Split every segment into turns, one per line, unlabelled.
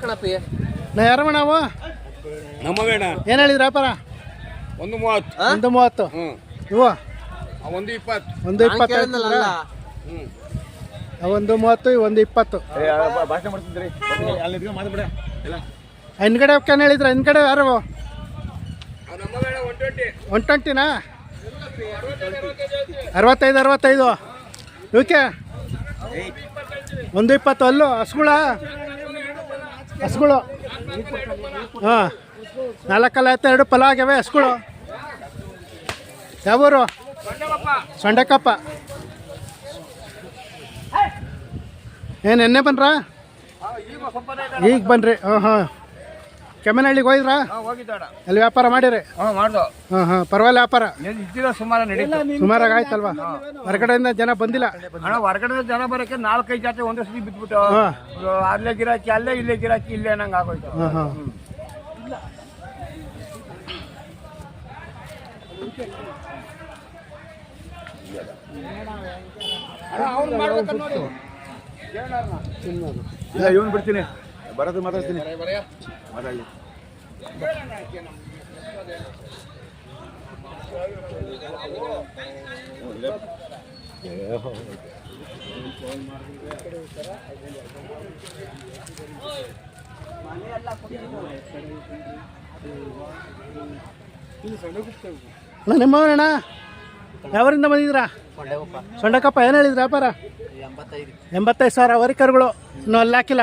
ಕಣಪ್ಪಿ.
ನಾ ಯಾರಮ್ಮ ನಾವು
ನಮ್ಮ ಏನ್
ಏನು ಹೇಳಿದ್ರಿ ವ್ಯಾಪಾರ?
ಒಂದು ಮೂವತ್ತು.
ಒಂದು ಮೂವತ್ತು.
ಹ್ಞೂ
ಇವು?
ಆ ಒಂದು ಇಪ್ಪತ್ತು.
ಒಂದು ಇಪ್ಪತ್ತು ಒಂದು ಮೂವತ್ತು ಒಂದು ಇಪ್ಪತ್ತು.
ಭಾಷಣ ಮಾಡ್ತಿದ್ರಿ ಅಲ್ಲಿ ಮಾತಾಡ್ಬೇಡ. ಇಲ್ಲ
ಹಿಂದ್ಗಡೆ ಏನು ಹೇಳಿದ್ರ? ಹಿಂದ್ಗಡೆ ಯಾರು
ಒನ್
ಟ್ವೆಂಟಿನಾ ಅರವತ್ತೈದು ಅರವತ್ತೈದು. ಇವಕ್ಕೆ ಒಂದು ಇಪ್ಪತ್ತು ಅಲ್ಲೂ ಹಸ್ಗುಳ? ಹಸ್ಗಳು. ಹಾಂ ನಾಲ್ಕಲ್ಲ ಆಯ್ತು ಎರಡು ಫಲ ಆಗ್ಯಾವೆ ಹಸ್ಗಳು. ಯಾವೂರು? ಸೊಂಡಕಪ್ಪ. ಏನು ಎಣ್ಣೆ ಬನ್ರಾ ಈಗ ಬನ್ರಿ ಹಾಂ ಹಾಂ. ಕೆಮ್ಮನಹಳ್ಳಿಗೆ ಹೋಯ್ದ್ರಾ
ಹೋಗಿದ್ದಾಡ.
ಅಲ್ಲಿ ವ್ಯಾಪಾರ ಮಾಡಿರಿ?
ಹಾಂ ಮಾಡ್ದು.
ಹಾಂ ಹಾಂ ಪರವಾಗಿಲ್ಲ ವ್ಯಾಪಾರ.
ಇದ್ದಿಲ್ಲ ಸುಮಾರು ನಡೀತು.
ಸುಮಾರಾಗಿ ಆಯ್ತಲ್ವಾ? ಹೊರಗಡೆಯಿಂದ ಜನ ಬಂದಿಲ್ಲ.
ಹಣ ಹೊರಗಡೆ ಜನ ಬರೋಕ್ಕೆ ನಾಲ್ಕೈದು ಜಾತಿ ಒಂದೇ ಸತಿ ಬಿದ್ಬಿಟ್ಟು
ಹಾಂ.
ಅಲ್ಲೇ ಗಿರಾಕಿ ಅಲ್ಲೇ ಇಲ್ಲೇ ಗಿರಾಕಿ ಇಲ್ಲೇ ನಂಗೆ ಆಗೋಯ್ತು.
ಹಾಂ ಹಾಂ.
ಇಲ್ಲ ಇವನ್ ಬಿಡ್ತೀನಿ. ಬರೋದು ಮಾತಾಡ್ತೀನಿ. ಮಾತಾಡಿ
ಅಣ್ಣ ನಿಮ್ಮವನಣ್ಣ ಯಾವರಿಂದ ಬಂದಿದ್ರಾ ಸೊಂಡಕಪ್ಪ ಏನು ಹೇಳಿದ್ರ ವ್ಯಾಪಾರ? ಎಂಬತ್ತೈದು. ಸಾವಿರ ವರಿಕರುಗಳು ಇನ್ನೂ ಅಲ್ಲಿ ಹಾಕಿಲ್ಲ.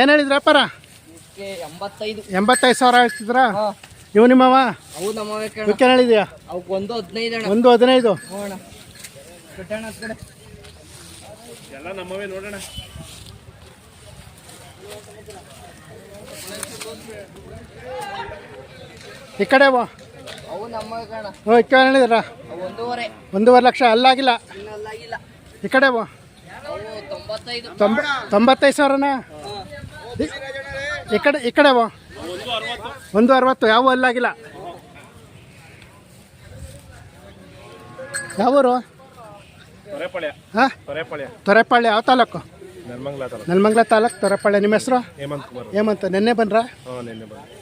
ಏನು ಹೇಳಿದ್ರ ಅಪ್ಪಾರ?
ಎಂಬತ್ತೈದು.
ಎಂಬತ್ತೈದು ಸಾವಿರ ಹೇಳ್ತಿದ್ರಾ ಇವು ನಿಮ್ಮವ?
ಅವು ನಮ್ಮವೇ
ಹೇಳಿದ್ಯಾ?
ಅವಕ್ಕೆ ಒಂದು ಹದಿನೈದು ಅಣ್ಣ.
ಒಂದು ಹದಿನೈದು?
ಹೋಗೋಣ ಕಟ್ಟಣ ಆ ಕಡೆ.
ಎಲ್ಲ ನಮ್ಮವೇ ನೋಡೋಣ.
ಈ ಕಡೆ
ಅವು ನಮ್ಮವೇ ಕಣ
ಹ್ಞೂ ಹೇಳಿದ್ರ?
ಅವು ಒಂದೂವರೆ.
ಒಂದೂವರೆ ಲಕ್ಷ ಅಲ್ಲಾಗಿಲ್ಲ. ಈ ಕಡೆ
ಅವು ತೊಂಬತ್ತೈದು
ಸಾವಿರನಾ? ಈ- ಕಡೆ ಈ ಕಡೆ ಒಂದು ಅರವತ್ತು ಯಾವ ಅಲ್ಲಾಗಿಲ್ಲ. ಯಾವೂರು ಹಾಂ?
ತೊರೆಪಾಳ್ಯ.
ಯಾವ ತಾಲೂಕು?
ನೆಲಮಂಗಲ ತಾಲೂಕು.
ತೊರೆಪಾಳ್ಯ. ನಿಮ್ಮ ಹೆಸರು?
ಹೇಮಂತ್
ನಿನ್ನೆ ಬಂದ್ರ?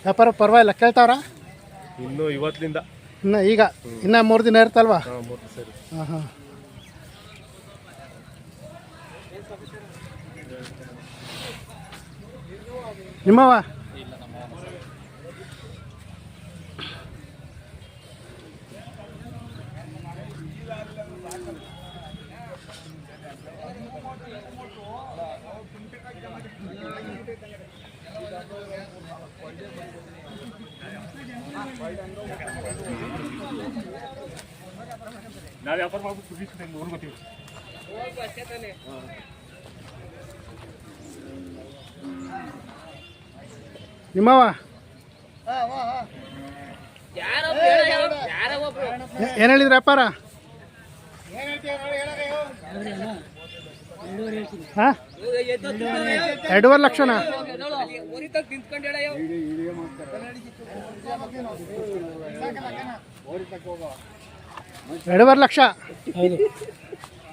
ವ್ಯಾಪಾರ ಪರವಾಗಿಲ್ಲ ಕೇಳ್ತಾವ್ರ?
ಇನ್ನು ಇವತ್ತಿನಿಂದ
ಇನ್ನ ಈಗ ಇನ್ನ ಮೂರು ದಿನ ಇರ್ತಲ್ವಾ
ಹಾಂ.
ನಿಮ್ಮವ
ನಾವು ವ್ಯಾಪಾರ ಮಾಡ್ಬಿಟ್ಟು ಊರು ಗೊತ್ತೀವಿ
ನಿಮ್ಮವ ಏನು ಹೇಳಿದ್ರಿ ಅಪ್ಪಾರ? ಹಾಂ? ಎರಡೂವರೆ ಲಕ್ಷನಾ? ಎರಡೂವರೆ ಲಕ್ಷ?
ಹೌದು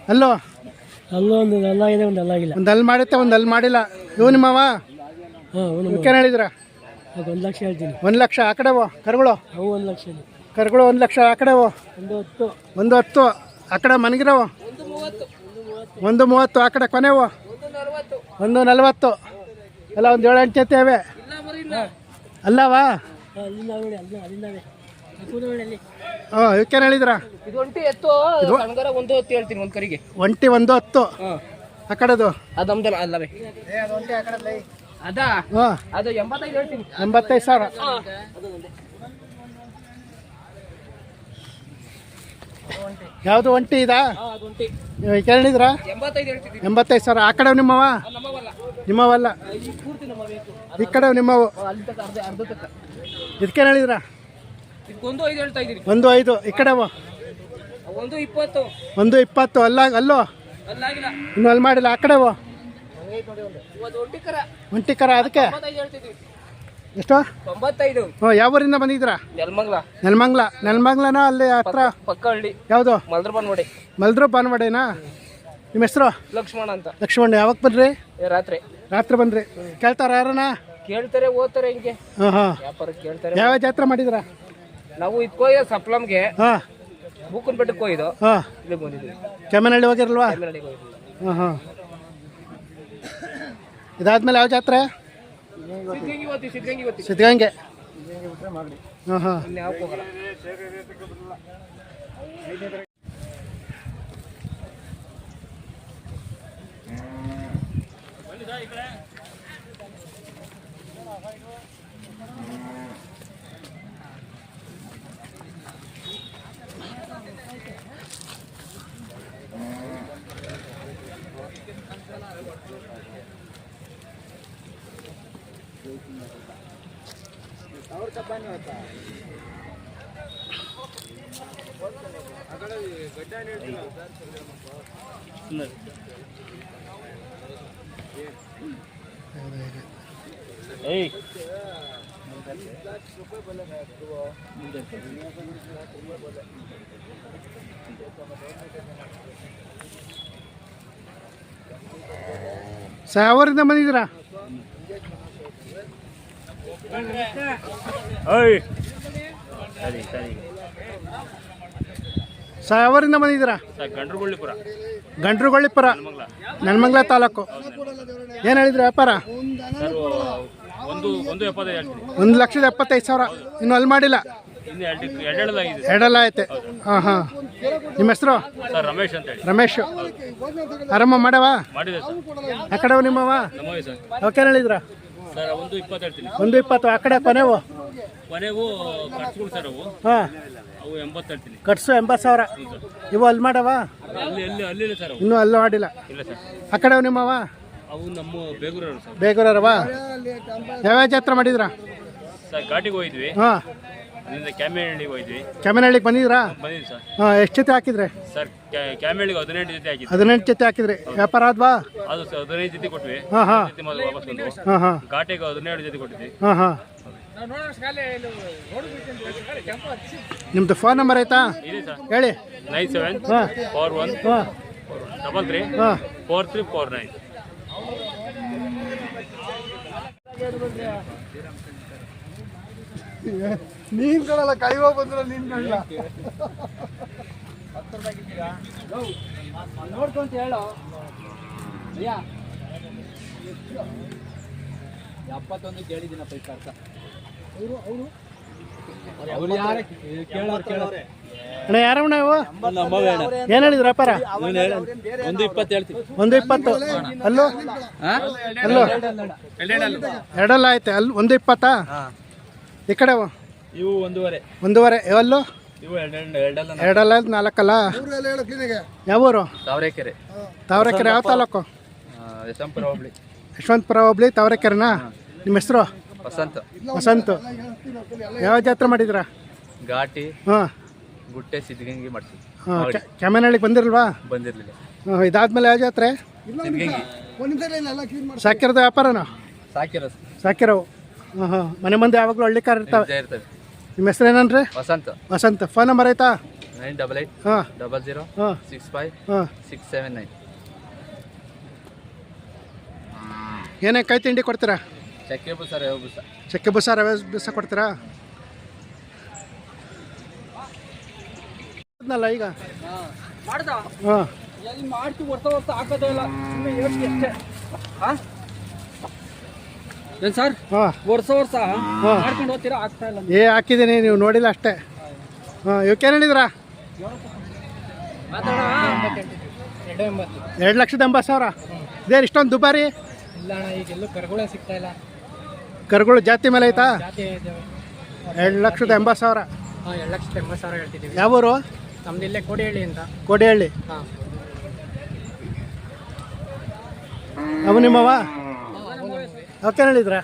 ಅಲ್ಲೋ?
ಅಲ್ಲೂ ಒಂದು ಅಲ್ಲಾಗಿದೆ ಒಂದು ಅಲ್ಲಾಗಿಲ್ಲ
ಒಂದು ಅಲ್ಲಿ ಮಾಡುತ್ತೆ ಒಂದು ಅಲ್ಲಿ ಮಾಡಿಲ್ಲ. ಇವು ನಿಮ್ಮವ ಇವಕ್ಕೇನು ಹೇಳಿದ್ರ
ಅದಕ್ಕೆ ಒಂದು ಲಕ್ಷ ಹೇಳ್ತೀನಿ.
ಒಂದು ಲಕ್ಷ ಆ ಕಡೆವೋ ಕರುಗಳು?
ಅವು ಒಂದು ಲಕ್ಷ
ಕರುಗಳು ಒಂದು ಲಕ್ಷ ಆ ಕಡೆವೋ
ಒಂದು ಹತ್ತು.
ಒಂದು ಹತ್ತು. ಆ ಕಡೆ ಮನಗಿರವು? ಒಂದು ಮೂವತ್ತು ಆ ಕಡೆ ಕೊನೆವು ಒಂದು ನಲವತ್ತು. ಅಲ್ಲ ಒಂದು ಏಳು ಎಂಟು ಅಲ್ಲವಾ
ಹಾಂ ಅಲ್ಲಿಂದ ನೋಡಿ ಅಲ್ಲ ಅಲ್ಲಿಂದವೇ ಕೂದ ನೋಡಿ ಅಲ್ಲಿ.
ಹಾಂ ಇವಕ್ಕೇನು ಹೇಳಿದ್ರ
ಇದು ಒಂಟಿ ಎತ್ತು ಸಣ್ಣಗರ ಒಂದು ಹೊತ್ತು ಹೇಳ್ತೀನಿ ಒಂದು ಕರಿಗೆ.
ಒಂಟಿ ಒಂದು ಹತ್ತು. ಆ ಕಡೆದು?
ಅದು ನಮ್ದಲ್ಲ ಅಲ್ಲವೇ. ಅದಾ? ಎಂಬತ್ತೈದು ಹೇಳ್ತೀನಿ.
ಎಂಬತ್ತೈದು ಸಾವಿರ. ಯಾವುದು ಒಂಟಿ ಇದಾ? ಕೇಳಿದ್ರ?
ಎಂಬತ್ತೈದು
ಸಾವಿರ. ಆ ಕಡೆ ನಿಮ್ಮವ?
ನಮ್ಮವಲ್ಲ. ಈ
ಕಡೆ ನಿಮ್ಮವು? ಇದಕ್ಕೆ ಹೇಳಿದ್ರ? ಒಂದು ಐದು. ಈ ಕಡೆ
ಒಂದು ಇಪ್ಪತ್ತು.
ಒಂದು ಇಪ್ಪತ್ತು. ಅಲ್ಲ? ಅಲ್ಲೋ ಇನ್ನು ಅಲ್ಲಿ ಮಾಡಿಲ್ಲ. ಆ ಕಡೆವು
ಇವತ್ತು ಒಂಟಿ ಕರ
ಒಂಟಿ ಕರ ಅದಕ್ಕೆ ಎಷ್ಟು?
ತೊಂಬತ್ತೈದು
ಹ್ಞೂ ಯಾವ ಊರಿಂದ ಬಂದಿದ್ರ
ನೆಲಮಂಗ್ಲ.
ನೆಲಮಂಗ್ಲ. ನೆಲಮಂಗ್ಲನ ಅಲ್ಲಿ ಹತ್ರ?
ಪಕ್ಕಹಳ್ಳಿ
ಯಾವುದು?
ಮಲ್ದ್ರ ಬಾನ್ವಾಡಿ.
ಮಲ್ದ್ರು ಬಾನ್ವಾಡಿನಾ? ನಿಮ್ಮ ಹೆಸರು?
ಲಕ್ಷ್ಮಣ ಅಂತ.
ಲಕ್ಷ್ಮಣ ಯಾವಾಗ ಬಂದ್ರಿ?
ಏ ರಾತ್ರಿ.
ರಾತ್ರಿ ಬಂದ್ರಿ. ಕೇಳ್ತಾರ ಯಾರನ
ಕೇಳ್ತಾರೆ ಓದ್ತಾರೆ ಹಿಂಗೆ.
ಹಾಂ ಹಾಂ.
ವ್ಯಾಪಾರ ಕೇಳ್ತಾರೆ.
ಯಾವ ಜಾತ್ರೆ ಮಾಡಿದ್ರ
ನಾವು ಇದ್ಕೋಯ ಸಪ್ಲಮ್ಗೆ
ಹಾಂ.
ಬೂಕನ್ ಬೆಟ್ಟಕ್ಕೆ ಹೋಯ್ದು
ಹಾಂ.
ಇಲ್ಲಿ ಬಂದಿದ್ದೀವಿ.
ಕೆಮ್ಮನಹಳ್ಳಿ ಹೋಗಿರಲ್ವಾ? ಹಾಂ ಹಾಂ. ಇದಾದ್ಮೇಲೆ ಯಾವ ಜಾತ್ರೆ?
ಸಿದ್ಧಗಂಗೆ. ಹಾಂ ಹಾಂ.
ಸಿದ್ಧಗಂಗೆ ಹಾಂ ಹಾಂ
ಇನ್ನು ಯಾಕೆ ಸರಿ
ಸಾವರಿಂದ ಬಂದಿದ್ದೀರಾ? ಸಾವರಿಂದ ಬಂದಿದ್ದೀರಾ
ಗಂಡ್ರುಗುಳ್ಳಿಪುರ
ಗಂಟ್ರುಗೊಳ್ಳಿಪುರ ನೆಲಮಂಗ್ಲ ತಾಲೂಕು. ಏನು ಹೇಳಿದ್ರಿ ವ್ಯಾಪಾರ?
ಸರ್ ಒಂದು ಒಂದು ಎಪ್ಪತ್ತೈದು ಹೇಳ್ತೀನಿ.
ಒಂದು ಲಕ್ಷದ ಎಪ್ಪತ್ತೈದು ಸಾವಿರ. ಇನ್ನು ಅಲ್ಲಿ ಮಾಡಿಲ್ಲ?
ಇನ್ನು ಎರಡು ಹಾ
ಎರಡೆಲ್ಲ ಐತೆ ಹಾಂ ಹಾಂ. ನಿಮ್ಮ ಹೆಸರು?
ಸರ್ ರಮೇಶ್ ಅಂತ ಹೇಳಿ.
ರಮೇಶ್. ಆರಾಮ ಮಾಡವಾ?
ಮಾಡಿದೆ ಸರ್.
ಆ ಕಡೆ ನಿಮ್ಮವ
ನಮಗೆ ಸರ್.
ಅವಕ್ಕೇನು ಹೇಳಿದ್ರ?
ಸರ್ ಒಂದು ಇಪ್ಪತ್ತು ಹೇಳ್ತೀನಿ.
ಒಂದು ಇಪ್ಪತ್ತು ಆ ಕಡೆ ಕೊನೆವು?
ಕೊನೆಗೂ ಖರ್ಚುಗಳು ಸರ್ ಅವು.
ಹಾಂ.
ಅವು ಎಂಬತ್ತು ಹೇಳ್ತೀನಿ.
ಕಟ್ಸು ಎಂಬತ್ತು ಸಾವಿರ. ಇವು ಅಲ್ಲಿ ಮಾಡವ?
ಅಲ್ಲಿ ಅಲ್ಲಿ ಸರ್ ಅವು.
ಇನ್ನೂ ಅಲ್ಲಿ ಮಾಡಿಲ್ಲ.
ಇಲ್ಲ ಸರ್.
ಆ ಕಡೆ ನಿಮ್ಮವ?
ಅವು ನಮ್ಮ ಬೇಗೂರವರು ಸರ್.
ಯಾವ್ಯಾವ ಜಾತ್ರೆ ಮಾಡಿದ್ರ?
ಸರ್ ಘಾಟಿಗೆ ಹೋಗಿದ್ವಿ.
ಹಾಂ.
ಕ್ಯಾಮೇಹಳ್ಳಿಗೆ
ಕೆಮ್ಮನಹಳ್ಳಿಗೆ ಬಂದಿದ್ರಾ
ಬಂದಿದ್ವಿ ಸರ್.
ಹಾಂ ಎಷ್ಟು ಜೊತೆ ಹಾಕಿದ್ರೆ?
ಸರ್ ಕ್ಯಾಮೇಹಳ್ಳಿಗೆ ಹದಿನೆಂಟು ಜೊತೆ ಹಾಕಿದ್ರೆ
ಹದಿನೆಂಟು ಜೊತೆ ಹಾಕಿದ್ರಿ. ವ್ಯಾಪಾರ ಆದ್ವಾ?
ಅದು ಸರ್ ಹದಿನೈದು ಜೊತೆ ಕೊಟ್ವಿ.
ಹಾಂ ಹಾಂ.
ಜೊತೆ ಮೊದಲು ವಾಪಸ್ ಬಂದು
ಹಾಂ ಹಾಂ.
ಘಾಟಿಗೆ ಹದಿನೇಳು ಜೊತೆ ಕೊಟ್ಟಿದ್ವಿ.
ಹಾಂ ಹಾಂ. ನಿಮ್ದು ಫೋನ್ ನಂಬರ್ ಆಯ್ತಾ?
ಇದೆ ಸರ್.
ಹೇಳಿ.
ನೈನ್ ಸೆವೆನ್
ಹಾಂ.
ಫೋರ್ ಒನ್
ಹಾಂ.
ಡಬಲ್ ತ್ರೀ
ಹಾಂ.
Four three four nine.
ನೀನ್ ಕಡಲ್ಲ ಕೈವ ಬಂದ್ರ ನೀನ್ ಕಣಲ್ಲ
ನೋಡ್ಕೊಂತ ಹೇಳು. ಅಯ್ಯ. ಎಪ್ಪತ್ತೊಂದು ಕೇಳಿದ್ದೀನಪ್ಪ ಈ ಕರ್ತ ಅವ್ರು? ಯಾರು ಕೇಳೋರು ಕೇಳೋರೆ.
ಅಣ್ಣ ಯಾರಣ್ಣ ಇವು? ಏನ್ ಹೇಳಿದ್ರ ವ್ಯಾಪಾರ?
ಒಂದು ಇಪ್ಪತ್ತು ಹೇಳ್ತೀನಿ.
ಒಂದು ಇಪ್ಪತ್ತು. ಅಲ್ಲೂ? ಅಲ್ಲೂ? ಎರಡಲ್ಲ ಐತೆ ಅಲ್ಲಿ ಒಂದು ಇಪ್ಪತ್ತಾ? ಈ ಕಡೆ ಅವು?
ಇವು ಒಂದೂವರೆ.
ಒಂದೂವರೆ. ಅಲ್ಲೂ
ಇವು ಎರಡಲ್ಲ
ನಾಲ್ಕಲ್ಲ? ಯಾವ ಊರು
ತಾವರೆಕೆರೆ.
ತಾವರೆಕೆರೆ ಯಾವ ತಾಲೂಕು?
ಯಶವಂತಪುರ ಹೋಬಳಿ.
ಯಶವಂತಪುರ ಹೋಬ್ಳಿ ತಾವರೆಕೆರೆನಾ? ನಿಮ್ಮ ಹೆಸರು?
ವಸಂತ.
ವಸಂತ. ಯಾವ ಜಾತ್ರೆ ಮಾಡಿದ್ರ
ಘಾಟಿ
ಹಾಂ.
ಗುಟ್ಟೆ ಸಿದ್ಧಗಂಗಿ ಮಾಡ್ತೀವಿ.
ಹಾಂ ಕ್ಯಾಮನಹಳ್ಳಿಗೆ ಬಂದಿರಲ್ವಾ?
ಬಂದಿರಲಿಲ್ಲ.
ಹಾಂ ಇದಾದ್ಮೇಲೆ ಯಾವ ಜಾತ್ರೆ? ಸಾಕಿರೋದು ವ್ಯಾಪಾರನ?
ಸಾಕಿರೋ
ಸಾಕಿರೋವು ಹಾಂ ಹಾಂ. ಮನೆ ಮುಂದೆ ಯಾವಾಗಲೂ ಹಳ್ಳಿ ಕಾರ್ ಇರ್ತಾವೆ.
ಇರ್ತವೆ ಇರ್ತದೆ.
ನಿಮ್ಮ ಹೆಸರು ಏನನ್ರಿ
ವಸಂತ.
ವಸಂತ್. ಫೋನ್ ನಂಬರ್ ಆಯ್ತಾ?
ನೈನ್ ಡಬಲ್ ಏಟ್
ಹಾಂ.
ಡಬಲ್ ಜೀರೋ
ಹಾಂ.
ಸಿಕ್ಸ್ ಫೈವ್
ಹಾಂ.
Six seven nine.
ಏನೇ ಕೈ ತಿಂಡಿ ಕೊಡ್ತೀರಾ?
ಚಕ್ಕೆ ಬುಸ ರವೆ ಬುಸ.
ಚಕ್ಕೆ ಬುಸ ರವೆ ಬುಸ ಕೊಡ್ತೀರಾ? ಅದ್ನಲ್ಲ ಈಗ?
ಮಾಡ್ದ?
ಹಾಂ.
ಮಾಡ್ತೀವಿ ವರ್ಷ ಹಾಕೋದೇ ಇಲ್ಲ. ಸುಮ್ಮನೆ ಅಷ್ಟೇ. ಹಾಂ? ಏನು ಸರ್?
ಹಾಂ.
ವರ್ಷ ವರ್ಷ ಮಾಡ್ಕೊಂಡು ಹೋಗ್ತೀರಾ? ಆಗ್ತಾ ಇಲ್ಲ.
ಏ ಹಾಕಿದ್ದೀನಿ ನೀವು ನೋಡಿಲ್ಲ ಅಷ್ಟೇ. ಹಾಂ ಇವಕ್ಕೇನು ಹೇಳಿದ್ರಾ?
ಮಾತಾಡೋಣ. ಎರಡು
ಲಕ್ಷದ ಎಂಬತ್ತು ಸಾವಿರ. ಇದೇನು ಇಷ್ಟೊಂದು ದುಬಾರಿ?
ಇಲ್ಲ ಅಣ್ಣ ಈಗ ಎಲ್ಲೂ ಕರ್ಗಳೇ ಸಿಗ್ತಾ ಇಲ್ಲ.
ಕರುಗಳು ಜಾತಿ ಮೇಲೆ ಐತಾ
ಜಾತಿ ಇದ್ದಾವೆ
ಎರಡು ಲಕ್ಷದ ಎಂಬತ್ತು ಸಾವಿರ.
ಹಾಂ ಎರಡು ಲಕ್ಷದ ಎಂಬತ್ತು ಸಾವಿರ ಹೇಳ್ತಿದ್ದೀವಿ.
ಯಾವ ಊರು?
ನಮ್ದು ಇಲ್ಲೇ ಕೋಡಿಹಳ್ಳಿ ಅಂತ.
ಕೋಡಿಹಳ್ಳಿ.
ಹಾಂ.
ಅವು ನಿಮ್ಮವ? ಅವಕ್ಕೆ ಹೇಳಿದ್ರ?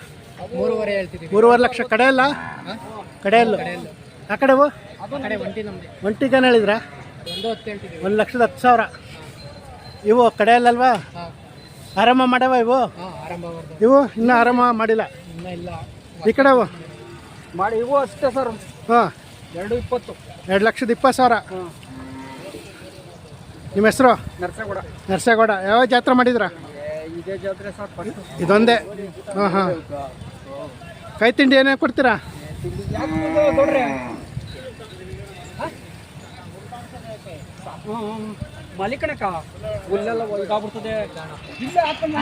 ಮೂರುವರೆ ಹೇಳ್ತಿದ್ದೀವಿ.
ಮೂರುವರೆ ಲಕ್ಷ ಕಡೆ ಅಲ್ಲ? ಕಡೆ ಆ ಕಡೆವು
ಆ ಕಡೆ ಒಂಟಿ
ಒಂಟಿಗೇನು ಹೇಳಿದ್ರ?
ಒಂದು ಹೊತ್ತು ಹೇಳ್ತಿದ್ದೀವಿ.
ಒಂದು ಲಕ್ಷದ ಹತ್ತು ಸಾವಿರ. ಇವು ಕಡೆಯಲ್ಲಲ್ವಾ ಆರಾಮ ಮಾಡ್ಯಾವ ಇವು?
ಆರಂಭ
ಇವು ಇನ್ನೂ ಆರಾಮ ಮಾಡಿಲ್ಲ?
ಇನ್ನೂ ಇಲ್ಲ.
ಈ ಕಡೆವು
ಮಾಡಿ ಇವು ಅಷ್ಟೇ ಸರ್.
ಹಾಂ.
ಎರಡು ಇಪ್ಪತ್ತು.
ಎರಡು ಲಕ್ಷದ ಇಪ್ಪತ್ತು ಸಾವಿರ. ನಿಮ್ಮ ಹೆಸರು?
ನರಸೇಗೌಡ.
ನರಸೇಗೌಡ. ಯಾವ ಜಾತ್ರೆ ಮಾಡಿದ್ರ?
ಇದೇ ಜಾತ್ರೆ ಸರ್ ಫಸ್ಟ್
ಇದೊಂದೇ. ಹಾಂ ಹಾಂ. ಕೈ ತಿಂಡಿ ಏನೇ ಕೊಡ್ತೀರಾ?
ಮಲಿಕಣಕ ಹುಲ್ಲೆಲ್ಲ ಇದಾಗ್ಬಿಡ್ತದೆ ಹಾಕೊಂಡು